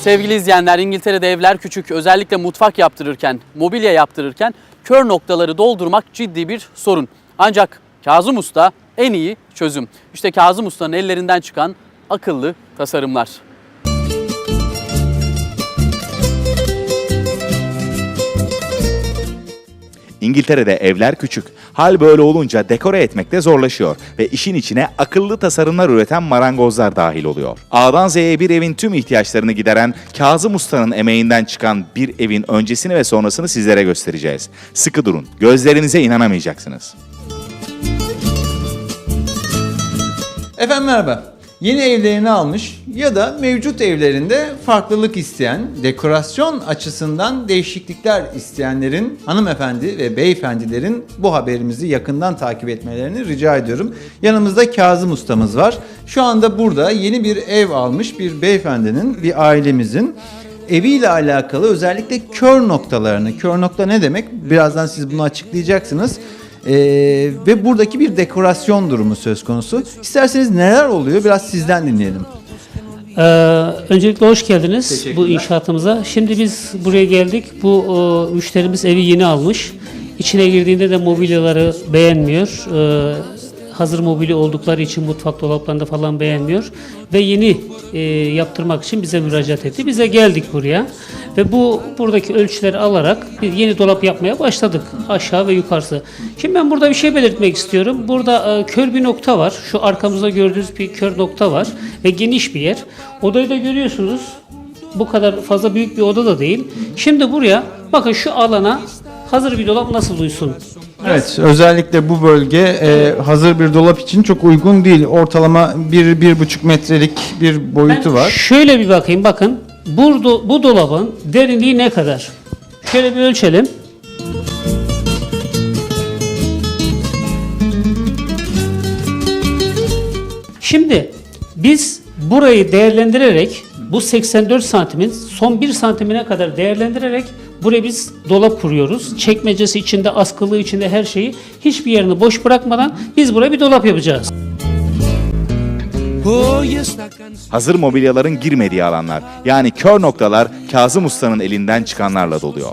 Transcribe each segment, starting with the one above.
Sevgili izleyenler İngiltere'de evler küçük özellikle mutfak yaptırırken, mobilya yaptırırken kör noktaları doldurmak ciddi bir sorun. Ancak Kazım Usta en iyi çözüm. İşte Kazım Usta'nın ellerinden çıkan akıllı tasarımlar. İngiltere'de evler küçük. Hal böyle olunca dekore etmek de zorlaşıyor ve işin içine akıllı tasarımlar üreten marangozlar dahil oluyor. A'dan Z'ye bir evin tüm ihtiyaçlarını gideren Kazım Usta'nın emeğinden çıkan bir evin öncesini ve sonrasını sizlere göstereceğiz. Sıkı durun, gözlerinize inanamayacaksınız. Efendim merhaba. Yeni evlerini almış ya da mevcut evlerinde farklılık isteyen, dekorasyon açısından değişiklikler isteyenlerin, hanımefendi ve beyefendilerin bu haberimizi yakından takip etmelerini rica ediyorum. Yanımızda Kazım ustamız var. Şu anda burada yeni bir ev almış bir beyefendinin, bir ailemizin eviyle alakalı özellikle kör noktalarını, kör nokta ne demek? Birazdan siz bunu açıklayacaksınız. Ee, ve buradaki bir dekorasyon durumu söz konusu. İsterseniz neler oluyor biraz sizden dinleyelim. Ee, öncelikle hoş geldiniz bu inşaatımıza. Şimdi biz buraya geldik. Bu e, müşterimiz evi yeni almış. İçine girdiğinde de mobilyaları beğenmiyor. Ee, hazır mobilya oldukları için mutfak dolaplarında falan beğenmiyor. Ve yeni e, yaptırmak için bize müracaat etti. Bize geldik buraya. Ve bu buradaki ölçüleri alarak bir yeni dolap yapmaya başladık. Aşağı ve yukarısı. Şimdi ben burada bir şey belirtmek istiyorum. Burada e, kör bir nokta var. Şu arkamızda gördüğünüz bir kör nokta var. Ve geniş bir yer. Odayı da görüyorsunuz. Bu kadar fazla büyük bir oda da değil. Şimdi buraya bakın şu alana hazır bir dolap nasıl uysun? Evet, özellikle bu bölge e, hazır bir dolap için çok uygun değil. Ortalama 1-1,5 metrelik bir boyutu Ben var. Şöyle bir bakayım bakın. Burada bu dolabın derinliği ne kadar? Şöyle bir ölçelim. Şimdi biz burayı değerlendirerek bu 84 santimin son 1 santimine kadar değerlendirerek buraya biz dolap kuruyoruz. Çekmecesi içinde, askılığı içinde her şeyi hiçbir yerini boş bırakmadan biz buraya bir dolap yapacağız. Hazır mobilyaların girmediği alanlar yani kör noktalar Kazım Usta'nın elinden çıkanlarla doluyor.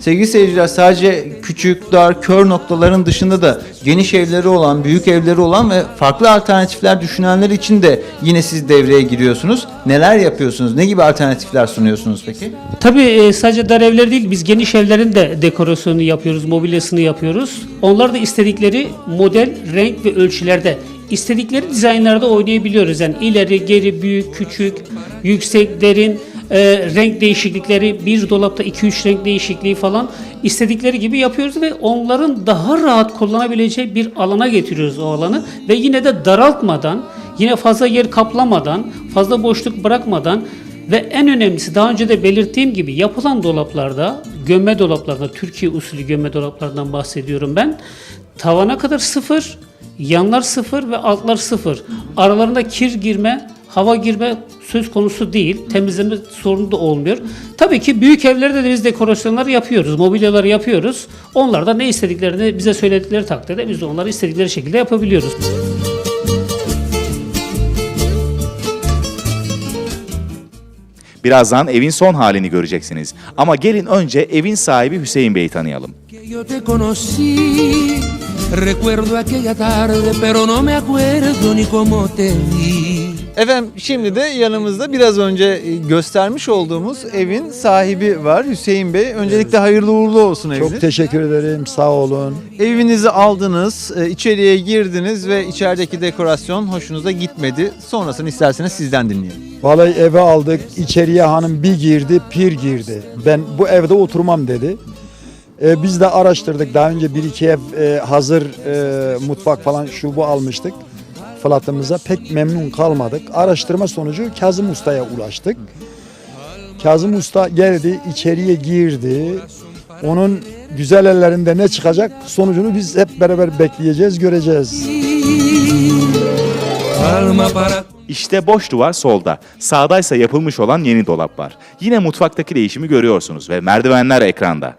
Sevgili seyirciler sadece küçük, dar, kör noktaların dışında da geniş evleri olan, büyük evleri olan ve farklı alternatifler düşünenler için de yine siz devreye giriyorsunuz. Neler yapıyorsunuz? Ne gibi alternatifler sunuyorsunuz peki? Tabii e, sadece dar evler değil, biz geniş evlerin de dekorasyonunu yapıyoruz, mobilyasını yapıyoruz. Onlar da istedikleri model, renk ve ölçülerde, istedikleri dizaynlarda oynayabiliyoruz. Yani ileri, geri, büyük, küçük, yüksek, derin, e, renk değişiklikleri, bir dolapta 2-3 renk değişikliği falan istedikleri gibi yapıyoruz ve onların daha rahat kullanabileceği bir alana getiriyoruz o alanı ve yine de daraltmadan, yine fazla yer kaplamadan, fazla boşluk bırakmadan ve en önemlisi daha önce de belirttiğim gibi yapılan dolaplarda, gömme dolaplarda, Türkiye usulü gömme dolaplardan bahsediyorum ben. Tavana kadar sıfır, yanlar sıfır ve altlar sıfır. Aralarında kir girme, hava girme söz konusu değil. Temizleme sorunu da olmuyor. Tabii ki büyük evlerde de biz dekorasyonları yapıyoruz, mobilyaları yapıyoruz. Onlar da ne istediklerini bize söyledikleri takdirde biz de onları istedikleri şekilde yapabiliyoruz. Birazdan evin son halini göreceksiniz. Ama gelin önce evin sahibi Hüseyin Bey'i tanıyalım. Recuerdo aquella tarde, pero no me acuerdo ni cómo te vi. Efendim şimdi de yanımızda biraz önce e, göstermiş olduğumuz evin sahibi var Hüseyin Bey. Öncelikle hayırlı uğurlu olsun eviniz. Çok teşekkür ederim. Sağ olun. Evinizi aldınız, e, içeriye girdiniz ve içerideki dekorasyon hoşunuza gitmedi. Sonrasını isterseniz sizden dinleyelim. Vallahi eve aldık. İçeriye hanım bir girdi, pir girdi. Ben bu evde oturmam dedi. E, biz de araştırdık. Daha önce bir iki ev e, hazır e, mutfak falan şu bu almıştık. Fılatımıza pek memnun kalmadık. Araştırma sonucu Kazım Usta'ya ulaştık. Kazım Usta geldi, içeriye girdi. Onun güzel ellerinde ne çıkacak sonucunu biz hep beraber bekleyeceğiz, göreceğiz. İşte boş duvar solda. Sağdaysa yapılmış olan yeni dolap var. Yine mutfaktaki değişimi görüyorsunuz ve merdivenler ekranda.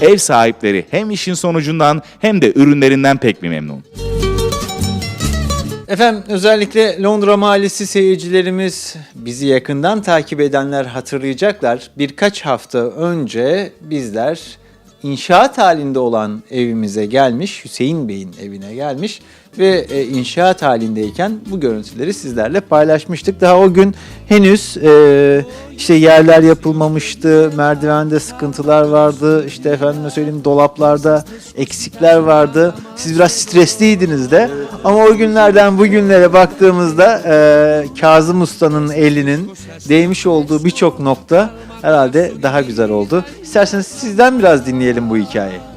Ev sahipleri hem işin sonucundan hem de ürünlerinden pek bir memnun. Efendim özellikle Londra Mahallesi seyircilerimiz bizi yakından takip edenler hatırlayacaklar. Birkaç hafta önce bizler inşaat halinde olan evimize gelmiş, Hüseyin Bey'in evine gelmiş ve e, inşaat halindeyken bu görüntüleri sizlerle paylaşmıştık. Daha o gün henüz e, işte yerler yapılmamıştı, merdivende sıkıntılar vardı, işte efendime söyleyeyim dolaplarda eksikler vardı. Siz biraz stresliydiniz de ama o günlerden bugünlere baktığımızda e, Kazım Usta'nın elinin değmiş olduğu birçok nokta herhalde daha güzel oldu. İsterseniz sizden biraz dinleyelim bu hikayeyi.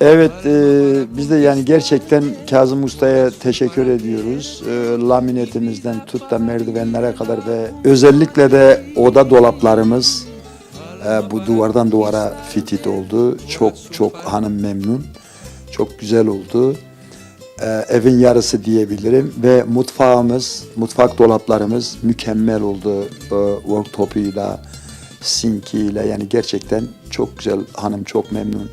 Evet, e, biz de yani gerçekten Kazım Usta'ya teşekkür ediyoruz. E, laminetimizden tut da merdivenlere kadar ve özellikle de oda dolaplarımız e, bu duvardan duvara fitit oldu. Çok çok hanım memnun. Çok güzel oldu. E, evin yarısı diyebilirim ve mutfağımız, mutfak dolaplarımız mükemmel oldu. E, worktop'uyla, sinkiyle yani gerçekten çok güzel hanım çok memnun.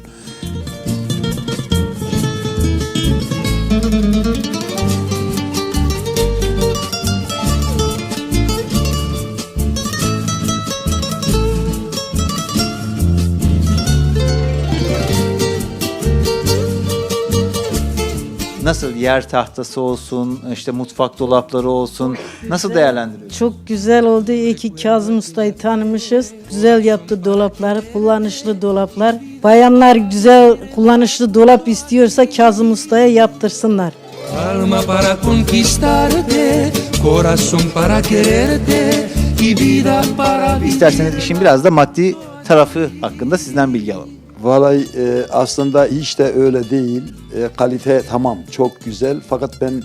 Nasıl yer tahtası olsun, işte mutfak dolapları olsun nasıl değerlendiriyorsunuz? Çok güzel oldu. İyi ki Kazım Usta'yı tanımışız. Güzel yaptı dolapları, kullanışlı dolaplar. Bayanlar güzel kullanışlı dolap istiyorsa Kazım Usta'ya yaptırsınlar. Alma para conquistarte, corazón para quererte y vida para vivir. İsterseniz işin biraz da maddi tarafı hakkında sizden bilgi alalım. Vallahi e, aslında hiç de öyle değil. E, kalite tamam çok güzel fakat ben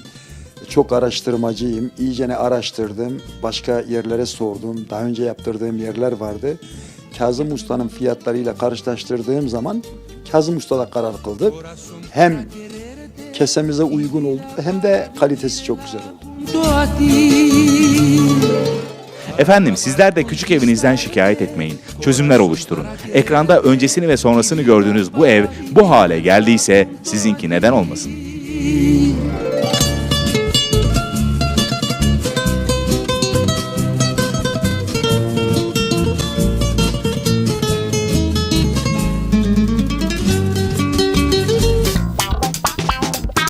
çok araştırmacıyım. İyicene araştırdım. Başka yerlere sordum. Daha önce yaptırdığım yerler vardı. Kazım Usta'nın fiyatlarıyla karşılaştırdığım zaman Kazım Usta'da karar kıldık. Hem kesemize uygun oldu hem de kalitesi çok güzel oldu. Efendim sizler de küçük evinizden şikayet etmeyin. Çözümler oluşturun. Ekranda öncesini ve sonrasını gördüğünüz bu ev bu hale geldiyse sizinki neden olmasın?